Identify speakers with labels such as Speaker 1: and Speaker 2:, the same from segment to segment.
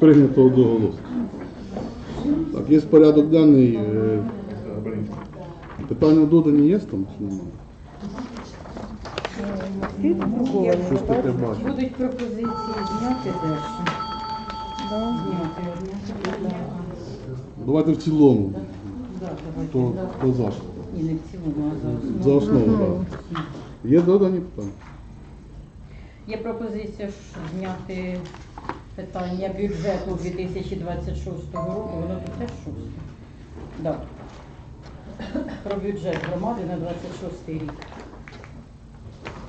Speaker 1: Прийнято одноголосно. Так, є порядок денний. е, Питання додані є там? чи немає? Таке.
Speaker 2: Будуть пропозиції зняти далі. Зняти, зняти.
Speaker 1: Давайте в цілому. Хто, хто за?
Speaker 2: Ні, не в цілому, а за
Speaker 1: За
Speaker 2: основу.
Speaker 1: основу, так. Є додані питання?
Speaker 2: Є пропозиція ж зняти питання бюджету 2026 року, воно тут теж шосте. Да. Про бюджет громади на 26 рік.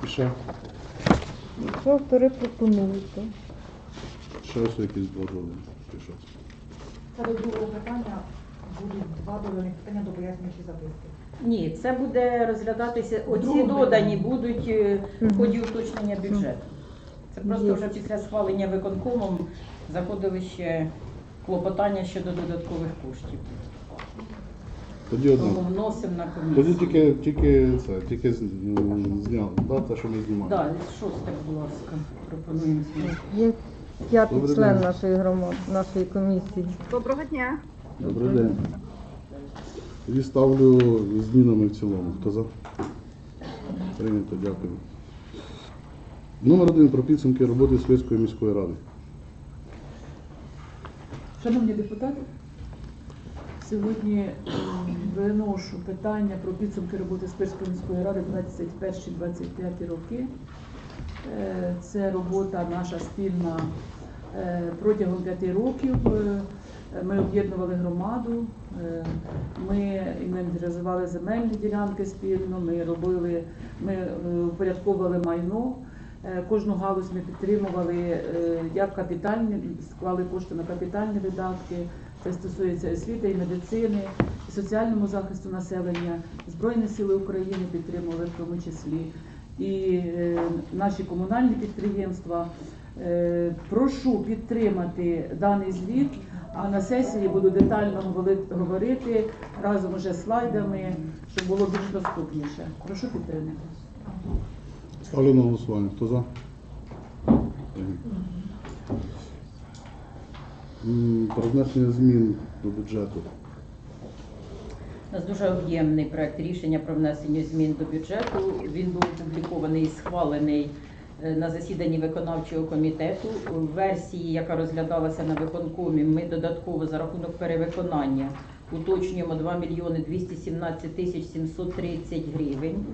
Speaker 1: І ще?
Speaker 3: Що автори пропонують? то?
Speaker 1: Ще ось якісь. Чи що?
Speaker 4: Це до другого питання будуть два доданих питання до пояснюючої записки.
Speaker 2: Ні, це буде розглядатися, оці
Speaker 4: Друге.
Speaker 2: додані будуть е, в ході уточнення бюджету. Це просто вже після схвалення виконкомом заходили ще клопотання щодо додаткових коштів.
Speaker 1: Тоді одне.
Speaker 2: Тому вносимо на
Speaker 1: Тоді
Speaker 2: комісію.
Speaker 1: тільки, тільки це, тільки з- м, зняли, да, те, що ми знімаємо.
Speaker 2: Так, шосте, будь ласка, пропонуємо змінити.
Speaker 3: Є п'ятий
Speaker 1: Добрий
Speaker 3: член
Speaker 1: день.
Speaker 3: нашої громади, нашої комісії.
Speaker 4: Доброго дня.
Speaker 1: Добрий день. Тоді ставлю з змінами в цілому. Хто за? Прийнято, дякую. Номер один про підсумки роботи Світської міської ради.
Speaker 5: Шановні депутати, сьогодні виношу питання про підсумки роботи Спирської міської ради 21-25 роки. Е, Це робота наша спільна е, протягом п'яти років. Е, Ми об'єднували громаду, е, ми інвентаризували земельні ділянки спільно, ми робили, ми е, упорядковували майно. Е, Кожну галузь ми підтримували е, як капітальні, склали кошти на капітальні видатки. Це стосується освіти і медицини, і соціальному захисту населення, Збройні сили України підтримували в тому числі, і е, наші комунальні підприємства. Прошу підтримати даний звіт, а на сесії буду детально говорити разом уже з слайдами, щоб було більш доступніше. Прошу підтримати.
Speaker 1: Ставлю на голосування. Хто за? Про внесення змін до бюджету.
Speaker 2: У нас дуже об'ємний проект рішення про внесення змін до бюджету. Він був опублікований і схвалений е, на засіданні виконавчого комітету. У версії, яка розглядалася на виконкомі, ми додатково за рахунок перевиконання уточнюємо 2 мільйони 217 тисяч 730 гривень.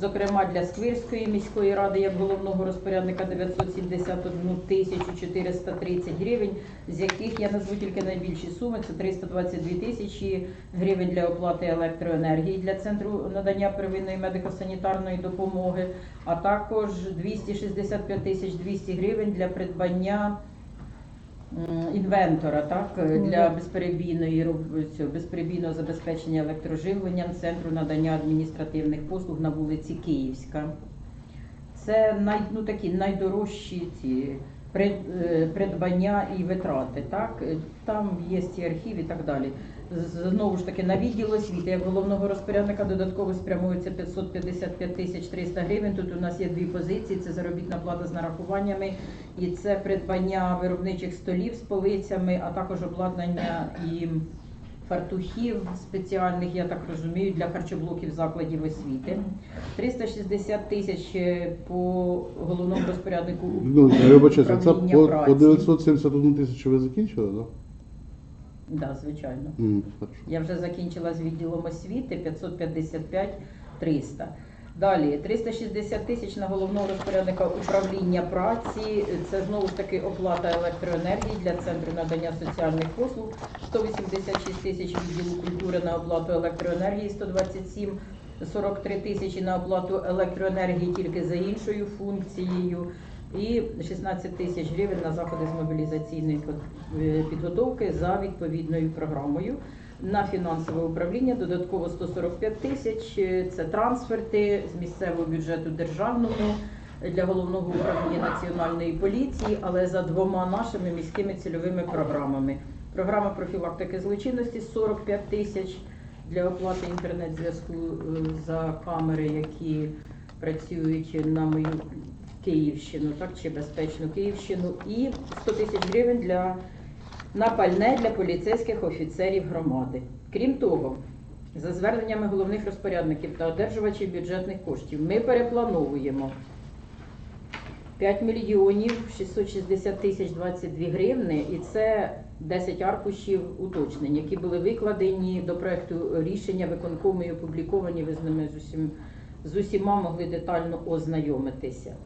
Speaker 2: Зокрема, для Сквирської міської ради як головного розпорядника 971 тисячу 430 гривень, з яких я назву тільки найбільші суми. Це 322 тисячі гривень для оплати електроенергії для центру надання первинної медико-санітарної допомоги, а також 265 тисяч 200 гривень для придбання інвентора, так для безперебійної безперебійного забезпечення електроживленням центру надання адміністративних послуг на вулиці Київська. Це най, ну, такі найдорожчі ці е, придбання і витрати. Так? Е, Там є ці архів і так далі. Знову ж таки, на відділ освіти, як головного розпорядника, додатково спрямується 555 тисяч 300 гривень. Тут у нас є дві позиції: це заробітна плата з нарахуваннями і це придбання виробничих столів з полицями, а також обладнання і фартухів спеціальних, я так розумію, для харчоблоків закладів освіти. 360 тисяч по головному розпоряднику
Speaker 1: Ну, я вибачаюся, це по, по 971 тисячу ви закінчили, так?
Speaker 2: Да, звичайно.
Speaker 1: Да? М, хорошо.
Speaker 2: Я вже закінчила з відділом освіти 555 300. Далі 360 тисяч на головного розпорядника управління праці. Це знову ж таки оплата електроенергії для центру надання соціальних послуг. 186 тисяч відділу культури на оплату електроенергії, 127 43 тисячі на оплату електроенергії тільки за іншою функцією. І 16 тисяч гривень на заходи з мобілізаційної е, підготовки за відповідною програмою. На фінансове управління додатково 145 тисяч. Е, Це трансферти з місцевого бюджету державному для головного управління національної поліції, але за двома нашими міськими цільовими програмами. Програма профілактики злочинності 45 тисяч для оплати інтернет-зв'язку е, за камери, які працюють на мою Київщину, так чи безпечну Київщину, і 100 тисяч гривень для на пальне для поліцейських офіцерів громади. Крім того, за зверненнями головних розпорядників та одержувачів бюджетних коштів, ми переплановуємо 5 мільйонів 660 тисяч 22 гривни, і це 10 аркушів уточнень, які були викладені до проекту рішення виконкому і опубліковані. Ви з ними з усім з усіма могли детально ознайомитися.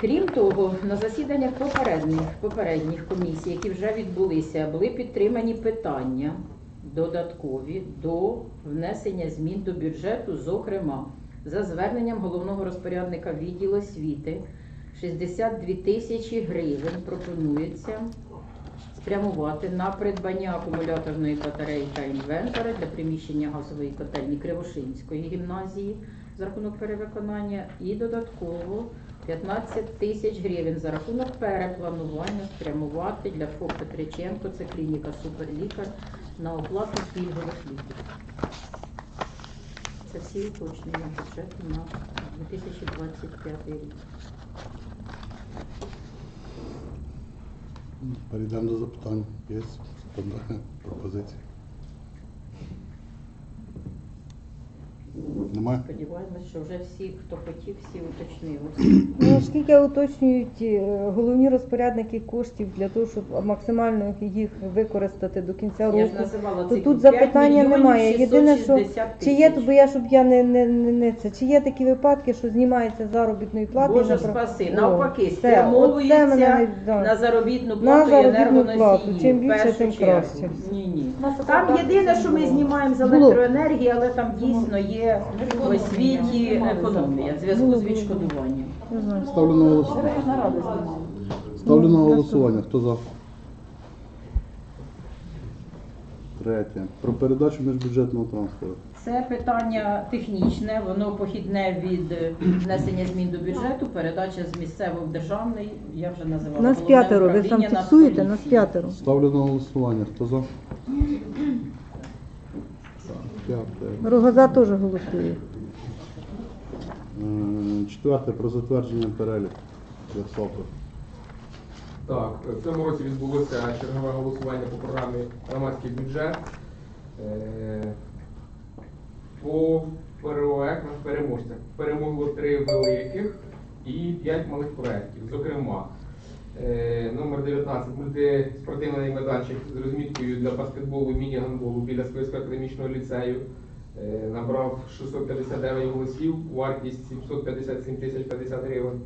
Speaker 2: Крім того, на засіданнях попередніх, попередніх комісій, які вже відбулися, були підтримані питання додаткові до внесення змін до бюджету, зокрема, за зверненням головного розпорядника відділу освіти. 62 тисячі гривень пропонується спрямувати на придбання акумуляторної батареї та інвентора для приміщення газової котельні Кривошинської гімназії за рахунок перевиконання. І додатково 15 тисяч гривень за рахунок перепланування спрямувати для ФОП Петриченко, це клініка Суперлікар, на оплату пільгових ліків. Це всі уточнення бюджету на 2025 рік.
Speaker 1: Перейдемо до запитань. Є пропозиції? Немає?
Speaker 2: Сподіваємось, що вже всі, хто хотів, всі уточнили.
Speaker 3: Ну, оскільки уточнюють е, головні розпорядники коштів для того, щоб максимально їх використати до кінця року. То тут запитання немає. Єдине, що Чи є, бо я щоб я не, не, не, не це, чи є такі випадки, що знімається заробітної плати? і
Speaker 2: Боже
Speaker 3: напра-
Speaker 2: спаси,
Speaker 3: О,
Speaker 2: навпаки, спрямовується
Speaker 3: мене да.
Speaker 2: на заробітну
Speaker 3: На
Speaker 2: плату і
Speaker 3: заробітну плату. Чим більше, тим краще.
Speaker 2: Ні, ні. Там єдине, що ми знімаємо з електроенергії, але там дійсно є в освіті економія в зв'язку з відшкодуванням.
Speaker 1: Ставлю на голосування. Ставлю на голосування. Хто за? Третє. Про передачу міжбюджетного трансферу.
Speaker 2: Це питання технічне, воно похідне від е, внесення змін до бюджету, передача з місцевого в державний, я вже називала.
Speaker 3: Нас
Speaker 2: головне
Speaker 3: п'ятеро, ви там
Speaker 2: управління
Speaker 3: фіксуєте, нас п'ятеро.
Speaker 1: Ставлю на голосування. Хто за? П'яте.
Speaker 3: Рогоза теж голосує.
Speaker 1: Четверте. Про затвердження переліку. Ярослав.
Speaker 6: Так, в цьому році відбулося чергове голосування по програмі громадський бюджет. Е, По проектах переможцях перемогло три великих і п'ять малих проєктів. Зокрема, номер 19 мультиспортивний майданчик з розміткою для баскетболу і міні-гандболу біля Сквирського академічного ліцею. Е, Набрав 659 голосів, вартість 757 тисяч 50 гривень.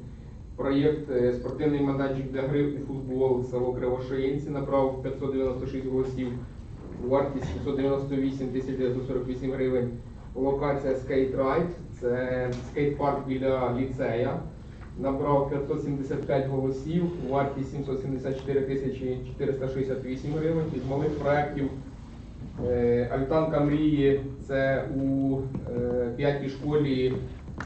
Speaker 6: Проєкт е, спортивний майданчик для гри у футбол село Кривошеїнці набрав 596 голосів, вартість 698 тисяч 948 гривень. Локація Skate Ride, це скейт-парк біля ліцея. Набрав 575 голосів, вартість 774 тисячі 468 гривень. Від малих проєктів Е, Альтанка мрії це у е, п'ятій школі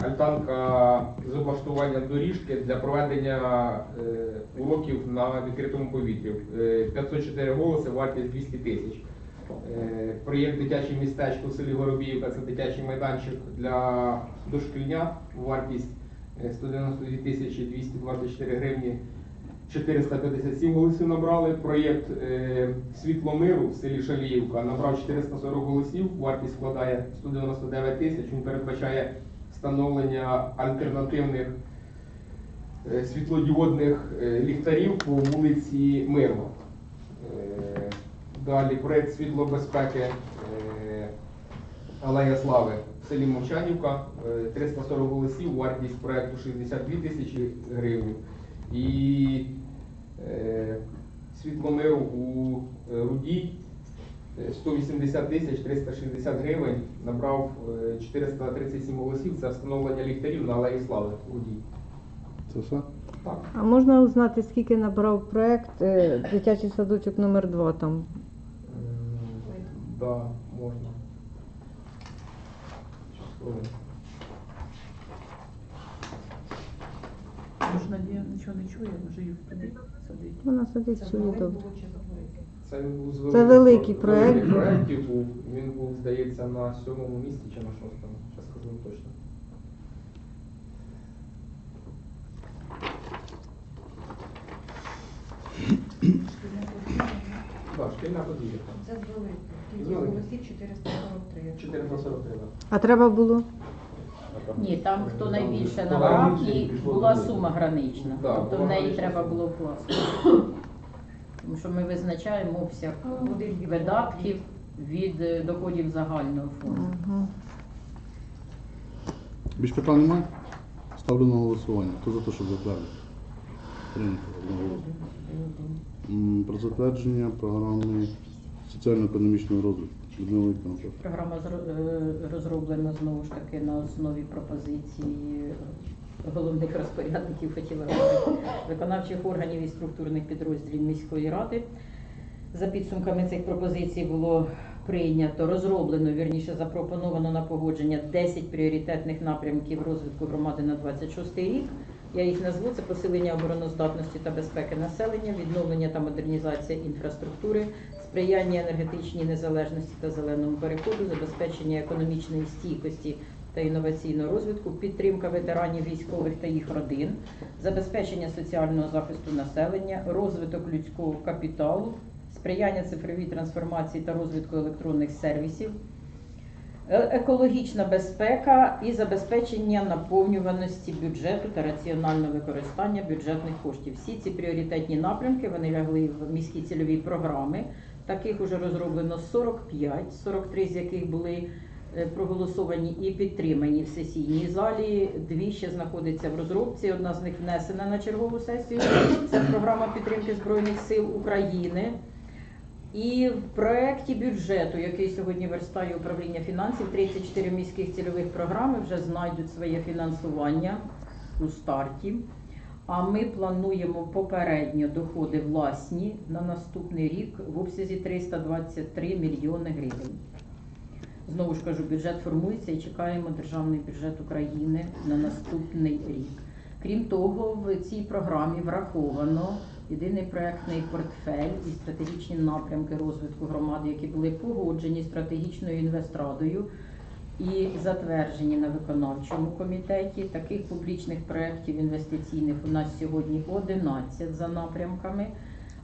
Speaker 6: альтанка з облаштування доріжки для проведення е, уроків на відкритому повітрі. Е, 504 голоси, вартість 200 тисяч. Проєкт дитяче містечко в селі Горобіївка це дитячий майданчик для дошкільнят, вартість 192 тисячі 224 гривні. 457 голосів набрали. Проєкт е, Світло миру в селі Шаліївка набрав 440 голосів. Вартість складає 199 тисяч. Він передбачає встановлення альтернативних е, світлодіодних е, ліхтарів по вулиці Мирна. Е, Далі проєкт світлобезпеки е, Алея Слави селі Мовчанівка. Е, 340 голосів, вартість проєкту 62 тисячі гривень. І е, світломиру у е, Рудій е, 180 тисяч 360 гривень набрав е, 437 голосів. Це встановлення ліхтарів на Алеї Слави у Рудій.
Speaker 1: Це все?
Speaker 6: Так.
Speaker 3: А можна узнати, скільки набрав проект е, дитячий садочок номер 2 там?
Speaker 6: М, Да, Щас, хвилинку.
Speaker 5: Може, Надія нічого не чує, може її туди садить.
Speaker 3: Вона сидить
Speaker 4: Це
Speaker 3: добре.
Speaker 4: великий?
Speaker 6: Це він був з
Speaker 3: Це великий проект.
Speaker 6: проєктів був. Він був, здається, на сьомому місці чи на шостому. Зараз скажу точно. Так, шкільна подія.
Speaker 4: Це. Звели. Кількість голосів 443.
Speaker 6: 443, так.
Speaker 3: А треба було?
Speaker 2: Ні, там хто найбільше набрав, і була сума гранична.
Speaker 6: Да,
Speaker 2: Тобто в неї треба було вкласти. Тому що ми визначаємо обсяг видатків від е, доходів загального фонду.
Speaker 1: Більш питань немає? Ставлю на голосування. Хто за те, щоб затвердити? Прийнято. М, Про затвердження програми соціально-економічного розвитку. Людмила Вікторовна.
Speaker 2: Програма е, розроблена знову ж таки на основі пропозицій е, головних розпорядників, хотіла виконавчих органів і структурних підрозділів міської ради. За підсумками цих пропозицій було прийнято, розроблено, вірніше запропоновано на погодження 10 пріоритетних напрямків розвитку громади на 26 рік. Я їх назву це посилення обороноздатності та безпеки населення, відновлення та модернізація інфраструктури, сприяння енергетичній незалежності та зеленому переходу, забезпечення економічної стійкості та інноваційного розвитку, підтримка ветеранів військових та їх родин, забезпечення соціального захисту населення, розвиток людського капіталу, сприяння цифровій трансформації та розвитку електронних сервісів, екологічна безпека і забезпечення наповнюваності бюджету та раціонального використання бюджетних коштів. Всі ці пріоритетні напрямки вони лягли в міські цільові програми. Таких уже розроблено 45, 43 з яких були е, проголосовані і підтримані в сесійній залі. Дві ще знаходяться в розробці. Одна з них внесена на чергову сесію. Це програма підтримки Збройних сил України. І в проєкті бюджету, який сьогодні верстає управління фінансів, 34 міських цільових програми вже знайдуть своє фінансування у старті. А ми плануємо попередньо доходи власні на наступний рік в обсязі 323 мільйони гривень. Знову ж кажу, бюджет формується і чекаємо державний бюджет України на наступний рік. Крім того, в цій програмі враховано єдиний проектний портфель і стратегічні напрямки розвитку громади, які були погоджені стратегічною інвестрадою і затверджені на виконавчому комітеті. Таких публічних проєктів інвестиційних у нас сьогодні 11 за напрямками.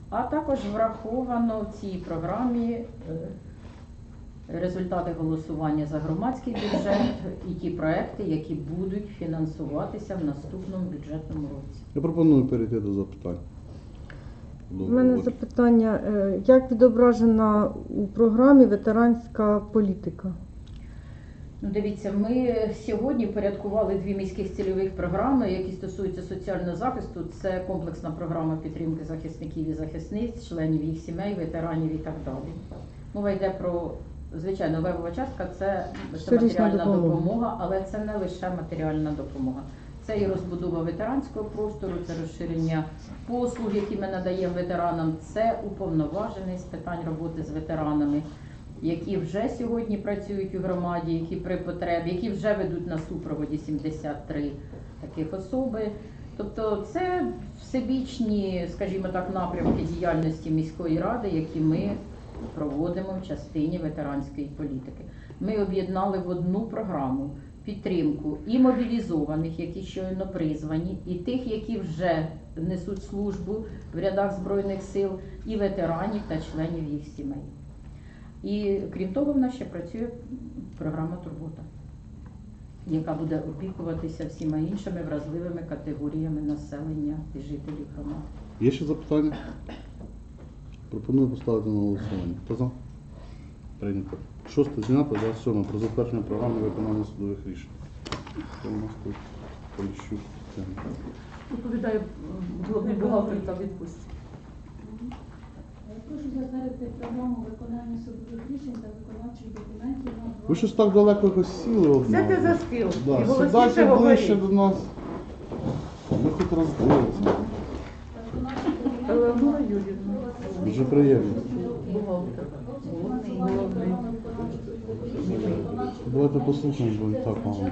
Speaker 2: А також враховано в цій програмі е, результати голосування за громадський бюджет і ті проекти, які будуть фінансуватися в наступному бюджетному році.
Speaker 1: Я пропоную перейти до запитань.
Speaker 3: У мене запитання, е, як відображена у програмі ветеранська політика?
Speaker 2: Ну, дивіться, ми сьогодні порядкували дві міських цільових програми, які стосуються соціального захисту. Це комплексна програма підтримки захисників і захисниць, членів їх сімей, ветеранів і так далі. Мова йде про звичайно вебова частка, це, це матеріальна
Speaker 3: допомога.
Speaker 2: допомога, але це не лише матеріальна допомога. Це і розбудова ветеранського простору, це розширення послуг, які ми надаємо ветеранам. Це уповноважений з питань роботи з ветеранами, які вже сьогодні працюють у громаді, які при потребі, які вже ведуть на супроводі 73 таких особи. Тобто це всебічні, скажімо так, напрямки діяльності міської ради, які ми проводимо в частині ветеранської політики. Ми об'єднали в одну програму підтримку і мобілізованих, які щойно призвані, і тих, які вже несуть службу в рядах збройних сил, і ветеранів та членів їх сімей. І крім того, в нас ще працює програма Турбота, яка буде опікуватися всіма іншими вразливими категоріями населення і жителів громади.
Speaker 1: Є ще запитання? Пропоную поставити на голосування. Хто за? Прийнято. Шосте знято, 27 про затвердження програми виконання судових рішень. Що у нас тут? Поліщук.
Speaker 5: Доповідає головний бухгалтер та відпустці.
Speaker 7: Прошу затвердити програму виконання судових рішень та виконавчих документів на
Speaker 1: Ви щось так далеко якось сіли.
Speaker 4: Сядьте за стіл і
Speaker 1: Да,
Speaker 4: голосніше
Speaker 1: сідайте ближче
Speaker 4: говоріть.
Speaker 1: до нас. Ми хоч роздивилися.
Speaker 5: Елеонора Юрівна.
Speaker 1: Дуже приємно. Давайте послухаємо, бо і так мало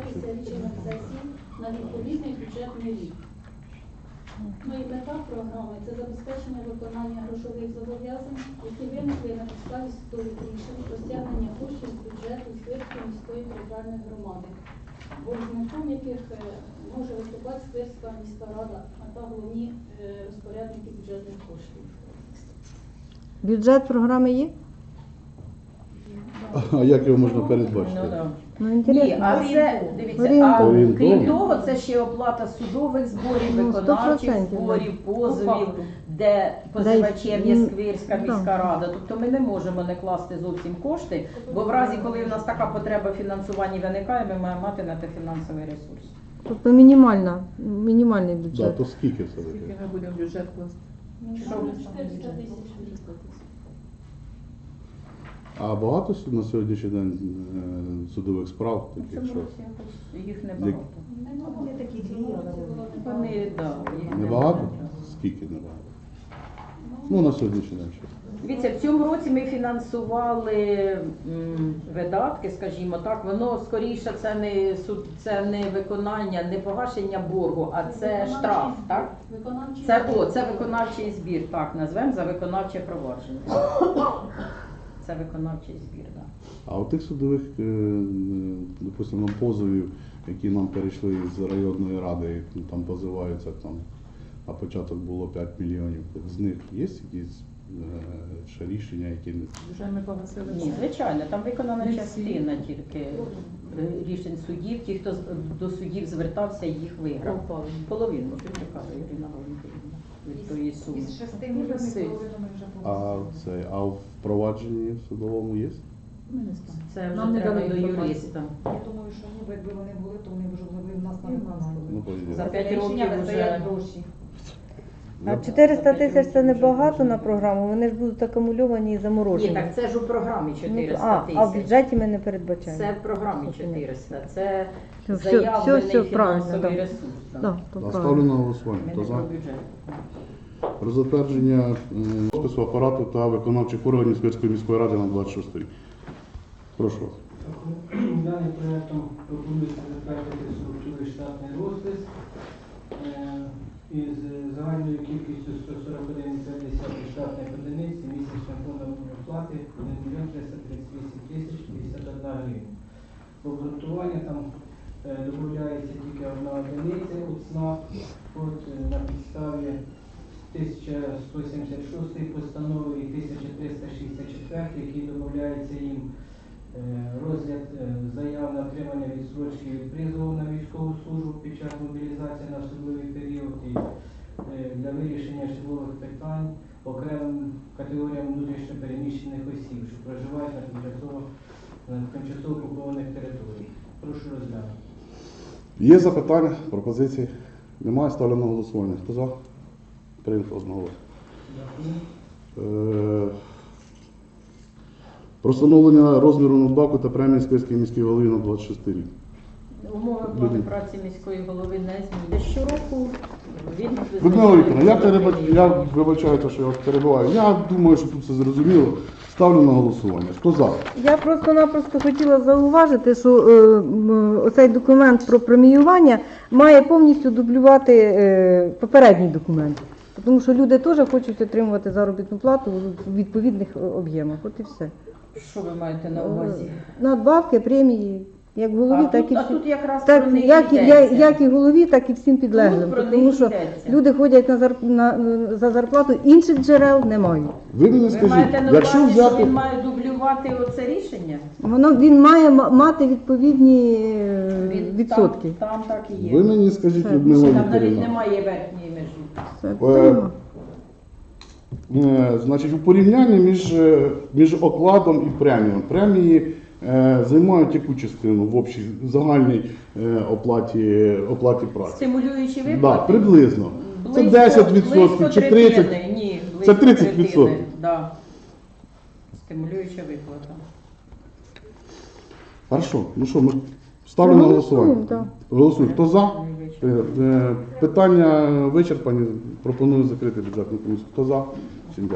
Speaker 7: на відповідний бюджетний рік. Ну і мета програми це забезпечення виконання грошових зобов'язань, які виникли на підставі судових рішень про стягнення коштів з бюджету Сквирської міської територіальної громади, боржником яких е, може виступати Сквирська міська рада, а та головні е, розпорядники бюджетних коштів.
Speaker 3: Бюджет програми є?
Speaker 1: А як його можна
Speaker 2: Ну,
Speaker 1: передбачити?
Speaker 2: да.
Speaker 3: Ну,
Speaker 2: Ні,
Speaker 3: інтересно.
Speaker 2: а це дивіться, а
Speaker 1: Орієнтовно.
Speaker 2: крім того, це ще оплата судових зборів,
Speaker 3: Ну,
Speaker 2: виконавчих
Speaker 3: 100%, да.
Speaker 2: зборів, позовів, де позивачем є Сквирська
Speaker 3: да.
Speaker 2: міська рада. Тобто ми не можемо не класти зовсім кошти, бо в разі, коли в нас така потреба фінансування виникає, ми маємо мати на те фінансовий ресурс.
Speaker 3: Тобто мінімальна, мінімальний
Speaker 1: Да,
Speaker 3: бюджет.
Speaker 1: то скільки все
Speaker 5: Скільки ми будемо бюджет класти?
Speaker 7: Що? 400 тисяч в рік.
Speaker 1: А багато с- на сьогоднішній день е, судових справ
Speaker 2: В
Speaker 1: таких,
Speaker 2: цьому
Speaker 1: що
Speaker 2: році якось їх небагато.
Speaker 4: Вони такі дві, але
Speaker 2: Вони, да, їх
Speaker 1: небагато? Скільки небагато? Ну на сьогоднішній день що?
Speaker 2: Дивіться, в цьому році ми фінансували м, видатки, скажімо так. Воно скоріше це не суд, це не виконання, не погашення боргу, а це
Speaker 7: Виконавчий
Speaker 2: штраф,
Speaker 7: збір.
Speaker 2: так?
Speaker 7: Виконавчий
Speaker 2: Це
Speaker 7: збір.
Speaker 2: о, це виконавчий збір, так, назвемо за виконавче провадження. Це виконавчий збір, так.
Speaker 1: А у тих судових, е, допустимо, позовів, які нам перейшли з районної ради, ну, там позиваються там, на початок було 5 мільйонів. З них є якісь е, ще рішення, які не
Speaker 5: Вже ми погасили.
Speaker 2: Ні, звичайно, там виконана частина тільки е, рішень судів. Ті, хто з- до судів звертався, їх виграв. Половину, що каже Ірина Валентинівна, від тої суми.
Speaker 4: із шести мільйонів половину вже
Speaker 1: а це а в впровадженні судовому є?
Speaker 5: Ми не знаємо.
Speaker 2: Це
Speaker 5: Нам не
Speaker 2: треба
Speaker 5: дали
Speaker 2: до
Speaker 5: інформації.
Speaker 2: юриста.
Speaker 4: Я думаю, що ні, якби вони були, то вони вже були в нас на
Speaker 5: нас
Speaker 4: виконанні.
Speaker 1: Ну.
Speaker 2: За п'ять
Speaker 4: рішення
Speaker 2: років вже-
Speaker 4: гроші.
Speaker 3: А 400 тисяч це небагато на програму, вони ж будуть акумульовані і
Speaker 2: Ні,
Speaker 3: заморожені.
Speaker 2: так це ж у програмі
Speaker 3: Ну,
Speaker 2: 400
Speaker 3: а, а в
Speaker 2: тисяч.
Speaker 3: бюджеті ми не передбачаємо.
Speaker 2: Це в програмі 400. Це
Speaker 3: Все, все,
Speaker 2: заявлений
Speaker 3: все, правильно,
Speaker 2: фінансовий
Speaker 3: да.
Speaker 2: ресурс. так.
Speaker 3: Да, то
Speaker 1: А
Speaker 3: правильно.
Speaker 1: ставлю на голосування.
Speaker 2: Ми
Speaker 1: Хто
Speaker 2: не
Speaker 1: за?
Speaker 2: про бюджет.
Speaker 1: Про затвердження м, спису апарату та виконавчих органів Світської міської ради на 26 рік. Прошу вас.
Speaker 8: Даним проєктом пропонується затвердити структурний штатний розпис е, із загальною кількістю 141,5 штатних одиниць місячним фондом оплати 1 мільйон 338 тисяч 51 гривень. По обґрунтуванню там е, додається тільки одна одиниця від СНАП от, е, на підставі 1176 постанови і 1364, які додається їм Е, розгляд е, заяв на отримання відсрочки від призову на військову службу під час мобілізації на особливий період і е, для вирішення житлових питань окремим категоріям внутрішньо переміщених осіб, що проживають на тимчасово на тимчасово окупованих територіях. Прошу розглянути.
Speaker 1: Є запитання, пропозиції? Немає, ставлю голосування. Хто за? Прийнято одноголосно.
Speaker 8: Дякую.
Speaker 1: Е, Про встановлення розміру надбавки та премії Сквирської міської голови на 26 рік.
Speaker 2: Умови оплати праці міської голови не змінюються. Щороку він
Speaker 1: Людмила Вікторовна, я, перебач... я вибачаюся, що я вас перебиваю. Я думаю, що тут все зрозуміло. Ставлю на голосування. Хто за?
Speaker 3: Я просто-напросто хотіла зауважити, що е, м, оцей документ про преміювання має повністю дублювати е, попередній документ. Тому що люди теж хочуть отримувати заробітну плату в відповідних об'ємах. От і все.
Speaker 2: Що ви маєте на увазі?
Speaker 3: Е, Надбавки, премії, як голові,
Speaker 2: А
Speaker 3: так
Speaker 2: тут,
Speaker 3: і
Speaker 2: а
Speaker 3: всі.
Speaker 2: тут якраз
Speaker 3: Так,
Speaker 2: про
Speaker 3: як, я, як і голові, так і всім підлеглим.
Speaker 2: Тут про
Speaker 3: Тому що
Speaker 2: йдеться.
Speaker 3: люди ходять на, зарп... на, за зарплату, інших джерел немає.
Speaker 1: Ви мені
Speaker 2: Ви
Speaker 1: скажіть,
Speaker 2: маєте на
Speaker 1: якщо
Speaker 2: увазі, що
Speaker 1: взяти.
Speaker 2: він має дублювати оце рішення?
Speaker 3: Воно він має ма- мати відповідні е,
Speaker 2: Він
Speaker 3: відсотки.
Speaker 2: Там, там так і є.
Speaker 1: Ви мені скажіть,
Speaker 3: Це-
Speaker 1: Людмила
Speaker 2: Там навіть
Speaker 1: Вікторівна.
Speaker 2: немає верхньої межі.
Speaker 3: Це
Speaker 1: Е,
Speaker 3: прямо.
Speaker 1: Е, Значить, у порівнянні між, е, між окладом і премією. Премії займають яку частину в общій загальній е, оплаті, оплаті праці?
Speaker 2: Стимулюючі
Speaker 1: Да,
Speaker 2: виплати?
Speaker 1: приблизно. Це 10% чи 30%?
Speaker 2: Ні,
Speaker 1: Це 30%.
Speaker 2: третини, Да. Стимулююча виплата.
Speaker 1: Хорошо, ну що, ми ставлю на голосування.
Speaker 3: да.
Speaker 1: Голосуємо. Хто за? Е, е, Питання вичерпані. Пропоную закрити бюджетну комісію. Хто за? Всім дякую.